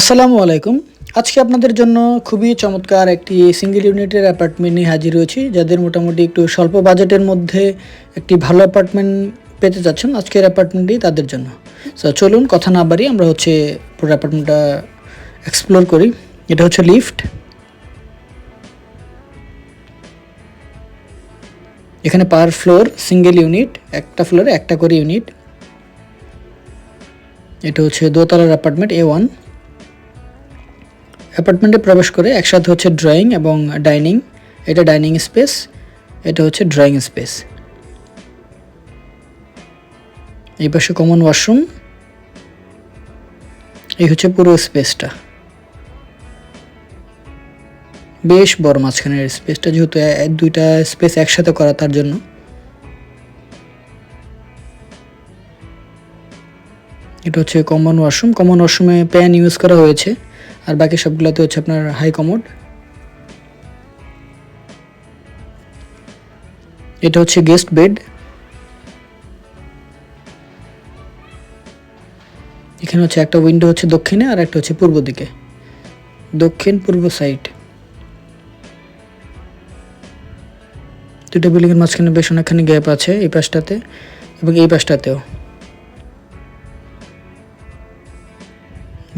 আসসালামু আলাইকুম। আজকে আপনাদের জন্য খুবই চমৎকার একটি সিঙ্গেল ইউনিটের অ্যাপার্টমেন্ট নিয়ে হাজির হয়েছি, যাদের মোটামুটি একটু স্বল্প বাজেটের মধ্যে একটি ভালো অ্যাপার্টমেন্ট পেতে যাচ্ছেন আজকের অ্যাপার্টমেন্টটি তাদের জন্য। সো চলুন কথা না বাড়ি আমরা হচ্ছে পুরো অ্যাপার্টমেন্টটা এক্সপ্লোর করি। এটা হচ্ছে লিফট এখানে পার ফ্লোর সিঙ্গেল ইউনিট একটা ফ্লোরে একটা করে ইউনিট এটা হচ্ছে দোতলার অ্যাপার্টমেন্ট এ ওয়ান অ্যাপার্টমেন্টে প্রবেশ করে একসাথে হচ্ছে ড্রয়িং এবং ডাইনিং। এটা ডাইনিং স্পেস, এটা হচ্ছে ড্রয়িং স্পেস। এই পাশে কমন ওয়াশরুম। এই হচ্ছে পুরো স্পেসটা। বেশ বড় মাঝখানের স্পেসটা, যেহেতু দুইটা স্পেস একসাথে করা তার জন্য। এটা হচ্ছে কমন ওয়াশরুম। কমন ওয়াশরুমে প্যান ইউজ করা হয়েছে। আর বাকি সবগুলোতে হচ্ছে আপনার হাই কমোড এটা হচ্ছে গেস্ট বেড এখানে হচ্ছে একটা উইন্ডো হচ্ছে দক্ষিণে আর একটা হচ্ছে পূর্ব দিকে। দক্ষিণ, পূর্ব সাইড দুটো বিল্ডিংয়ের মাঝখানে বেশ অনেকখানি গ্যাপ আছে এই পাশটাতে এবং এই পাশটাতেও।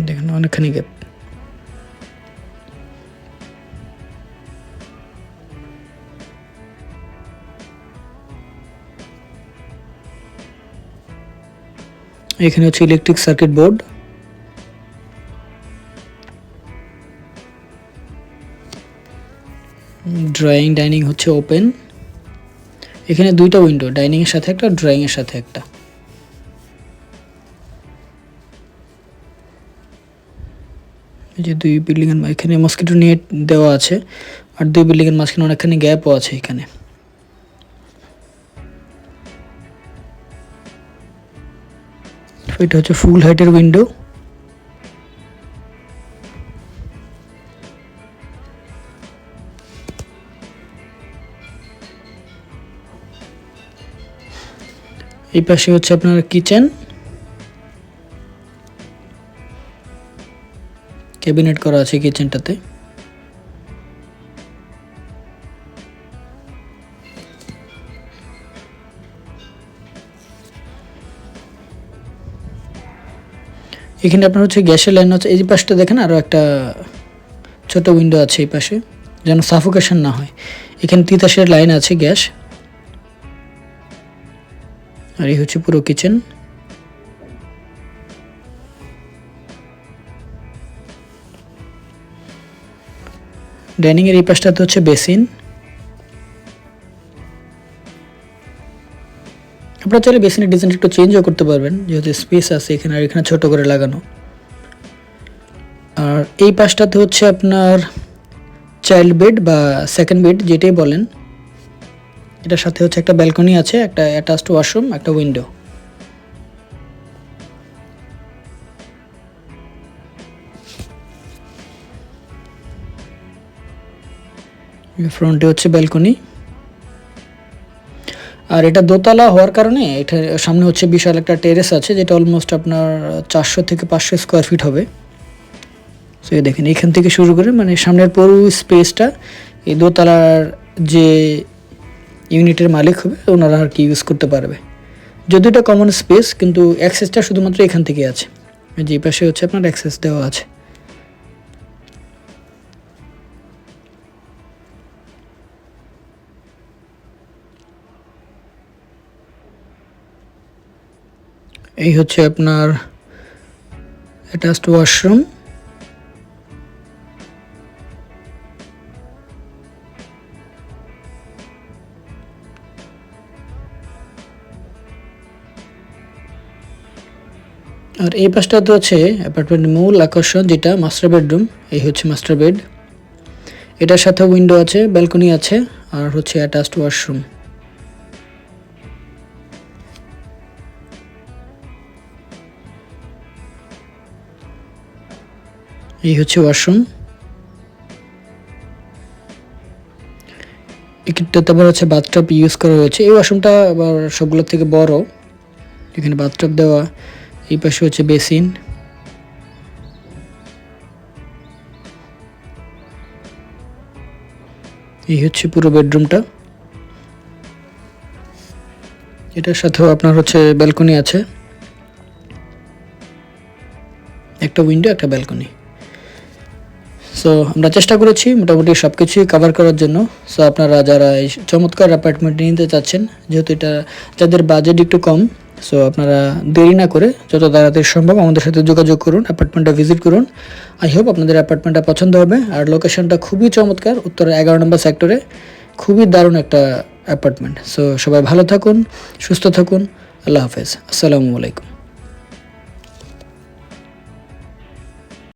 দেখেন, অনেকখানি গ্যাপ এখানে হচ্ছে electric circuit board drawing dining হচ্ছে ওপেন এখানে দুইটা উইন্ডো ডাইনিং এর সাথে একটা ড্রয়িং এর সাথে একটা। এই যে দুই বিল্ডিং এর মা- এখানে মসকিটো নেট দেওয়া আছে, আর দুই বিল্ডিং এর মাঝখানে অনেকখানি গ্যাপও আছে এখানে। এটা হচ্ছে ফুল হাইটের উইন্ডো এই পাশে হচ্ছে আপনার কিচেন ক্যাবিনেট করা আছে কিচেনটাতে এখানে আপনার হচ্ছে গ্যাসের লাইন হচ্ছে, এই পাশটা দেখেন আরও একটা ছোট উইন্ডো আছে এই পাশে, যেন সাফোকেশন না হয়। এখানে তিতাসের লাইন আছে গ্যাস। আর এই হচ্ছে পুরো কিচেন ডাইনিংয়ের এই পাশটাতে হচ্ছে বেসিন আপনারা চাইলে বেসিনের ডিজাইন একটু চেঞ্জও করতে পারবেন, যেহেতু স্পেস আছে এখানে আর এখানে ছোট করে লাগানো। আর এই পাশটাতে হচ্ছে আপনার চাইল্ড বেড বা সেকেন্ড বেড যেটাই বলেন। এটার সাথে হচ্ছে একটা ব্যালকনি আছে, একটা অ্যাটাচড ওয়াশরুম একটা উইন্ডো ফ্রন্টে হচ্ছে ব্যালকনি আর এটা দোতলা হওয়ার কারণে এটা সামনে হচ্ছে বিশাল একটা টেরেস আছে, যেটা অলমোস্ট আপনার চারশো থেকে পাঁচশো স্কোয়ার ফিট হবে। সো দেখেন, এখান থেকে শুরু করে মানে সামনের পুরো স্পেসটা এই দোতলার যে ইউনিটের মালিক হবে, ওনারা আর কি ইউজ করতে পারবে। যদিও এটা কমন স্পেস কিন্তু অ্যাক্সেসটা শুধুমাত্র এখান থেকে আছে। যে পাশে হচ্ছে আপনার অ্যাক্সেস দেওয়া আছে। এই হচ্ছে আপনার অ্যাটাচড ওয়াশরুম। আর এই পাশটা তো হচ্ছে অ্যাপার্টমেন্টের মূল আকর্ষণ, যেটা মাস্টার বেডরুম এই হচ্ছে মাস্টার বেড এটার সাথে উইন্ডো আছে ব্যালকনি আছে, আর হচ্ছে অ্যাটাচড ওয়াশরুম এই হচ্ছে ওয়াশরুম। এটা তারপর হচ্ছে বাথটপ ইউজ করা হয়েছে। এই ওয়াশরুমটা আবার সবগুলোর থেকে বড়। এখানে বাথটপ দেওয়া, এই পাশে হচ্ছে বেসিন। এই হচ্ছে পুরো বেডরুমটা। এটার সাথেও আপনার হচ্ছে ব্যালকনি আছে। একটা উইন্ডো একটা ব্যালকনি সো আমরা চেষ্টা করেছি মোটামুটি সব কিছুই কভার করার জন্য। সো আপনারা যারা এই চমৎকার অ্যাপার্টমেন্ট নিতে চাচ্ছেন, যেহেতু এটা যাদের বাজেট একটু কম সো আপনারা দেরি না করে যত তাড়াতাড়ি সম্ভব আমাদের সাথে যোগাযোগ করুন অ্যাপার্টমেন্টটা ভিজিট করুন। আই হোপ আপনাদের অ্যাপার্টমেন্টটা পছন্দ হবে। আর লোকেশনটা খুবই চমৎকার, উত্তরে এগারো নম্বর সেক্টরে খুবই দারুণ একটা অ্যাপার্টমেন্ট সো সবাই ভালো থাকুন, সুস্থ থাকুন। আল্লাহ হাফেজ। আসসালামু আলাইকুম।